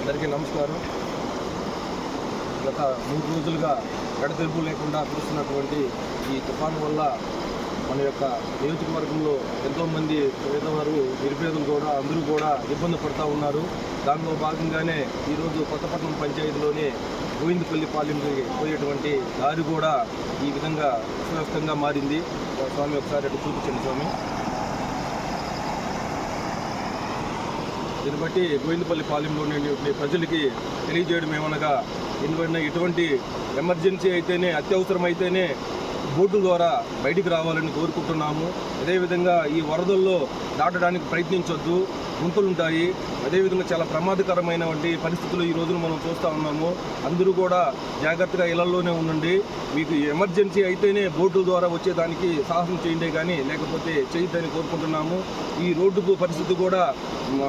అందరికీ నమస్కారం. గత మూడు రోజులుగా ఎడతెలుపు లేకుండా కురుస్తున్నటువంటి ఈ తుఫాను వల్ల మన యొక్క నియోజకవర్గంలో ఎంతోమంది పేదవారు నిరుపేదలు కూడా అందరూ కూడా ఇబ్బంది పడుతూ ఉన్నారు. దానిలో భాగంగానే ఈరోజు కొత్తపట్నం పంచాయతీలోని గోవిందపల్లి పాలెంకి పోయేటువంటి దారి కూడా ఈ విధంగా సువ్యవస్థంగా మారింది. స్వామి ఒకసారి అటు చూపించండి స్వామి. దీన్ని బట్టి గోవిందపల్లి పాలెంలోని ప్రజలకి తెలియజేయడం ఏమనగా ఇటువంటి ఎటువంటి ఎమర్జెన్సీ అయితేనే అత్యవసరం అయితేనే బోటు ద్వారా బయటికి రావాలని కోరుకుంటున్నాము. అదేవిధంగా ఈ వరదల్లో దాటడానికి ప్రయత్నించొద్దు. గుంతులు ఉంటాయి అదేవిధంగా చాలా ప్రమాదకరమైనటువంటి పరిస్థితులు ఈ రోజున మనం చూస్తూ ఉన్నాము. అందరూ కూడా జాగ్రత్తగా ఇళ్ళలోనే ఉండండి. మీకు ఎమర్జెన్సీ అయితేనే బోటు ద్వారా వచ్చేదానికి సాహసం చేయండి కానీ లేకపోతే చేయొద్దని కోరుకుంటున్నాము. ఈ రోడ్డు పరిస్థితి కూడా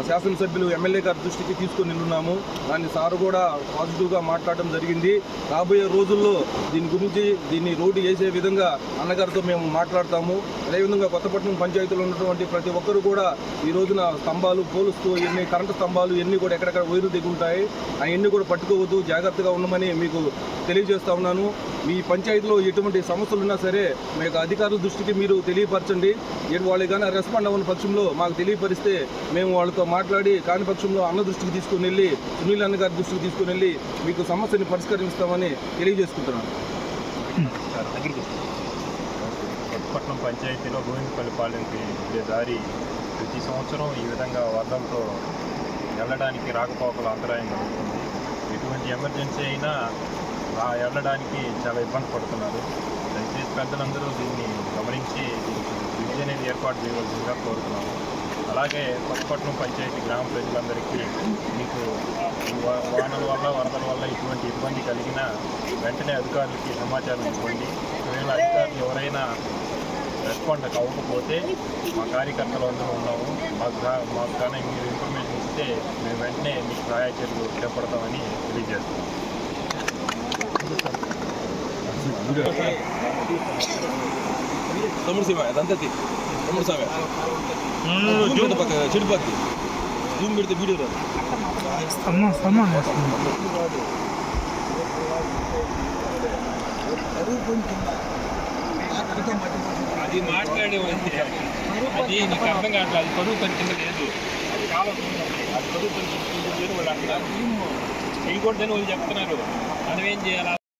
శాసనసభ్యులు ఎమ్మెల్యే గారి దృష్టికి తీసుకుని ఉన్నాము దాన్ని సార్ కూడా పాజిటివ్గా మాట్లాడడం జరిగింది. రాబోయే రోజుల్లో దీని గురించి దీన్ని రోడ్డు వేసే విధంగా అన్నగారితో మేము మాట్లాడతాము. అదేవిధంగా కొత్తపట్నం పంచాయతీలో ఉన్నటువంటి ప్రతి ఒక్కరు కూడా ఈ రోజున స్తంభాలు పోలుస్తూ ఎన్ని కరెంటు స్తంభాలు ఎన్ని కూడా ఎక్కడెక్కడ వైరు దిగుంటాయి అవన్నీ కూడా పట్టుకోవద్దు జాగ్రత్తగా ఉండమని మీకు తెలియజేస్తా ఉన్నాను. మీ పంచాయతీలో ఎటువంటి సమస్యలు ఉన్నా సరే మీ యొక్క అధికారుల దృష్టికి మీరు తెలియపరచండి. వాళ్ళు కానీ రెస్పాండ్ అవ్వని పక్షంలో మాకు తెలియపరిస్తే మేము వాళ్ళతో మాట్లాడి కాని పక్షంలో అన్న దృష్టికి తీసుకుని వెళ్ళి సునీల్ అన్న గారి దృష్టికి తీసుకుని వెళ్ళి మీకు సమస్యని పరిష్కరిస్తామని తెలియజేసుకుంటున్నాను. కొత్తపట్నం పంచాయతీలో గోవిందపల్లి పాలెంకి వెళ్ళే దారి ప్రతి సంవత్సరం ఈ విధంగా వరదలతో వెళ్ళడానికి రాకపోకలు అంతరాయం కలుగుతుంది. ఎటువంటి ఎమర్జెన్సీ అయినా ఆ వెళ్ళడానికి చాలా ఇబ్బంది పడుతున్నారు. దయచేసి పెద్దలందరూ దీన్ని గమనించి దీనికి బ్రిడ్జ్ అనేది ఏర్పాటు చేయవలసిందిగా కోరుతున్నాము. అలాగే పక్కపట్నం పంచాయతీ గ్రామ ప్రజలందరికీ మీకు వానల వల్ల వరదల వల్ల ఇటువంటి ఇబ్బంది కలిగినా వెంటనే అధికారులకి సమాచారం ఇవ్వండి. ఒకవేళ అధికారులు ఎవరైనా రెస్పాండ్ అవ్వకపోతే మా కార్యకర్తలు అందరూ ఉన్నాము. మాకు మాకు కానీ మీరు ఇన్ఫర్మేషన్ ఇస్తే మేము వెంటనే మీకు సహాయ చర్యలు చేపడతామని తెలియజేస్తాం తమ్ముడు సీమ అదంతా తీ. తమ్ముడు సామె పక్క చెడిపోద్ది జూమ్ పెడితే వీడియో రాదు స్తంభం వేస్తుంది అది మాట్లాడేవంటే అది నీకు అర్థం కావట్లేదు. అది కరువు పని కింద లేదు. అది కాలం అది కరువు పని కింద లేదు. వాళ్ళు అంటున్నారు. చేయకూడదని వాళ్ళు చెప్తున్నారు. మనం ఏం చేయాలి?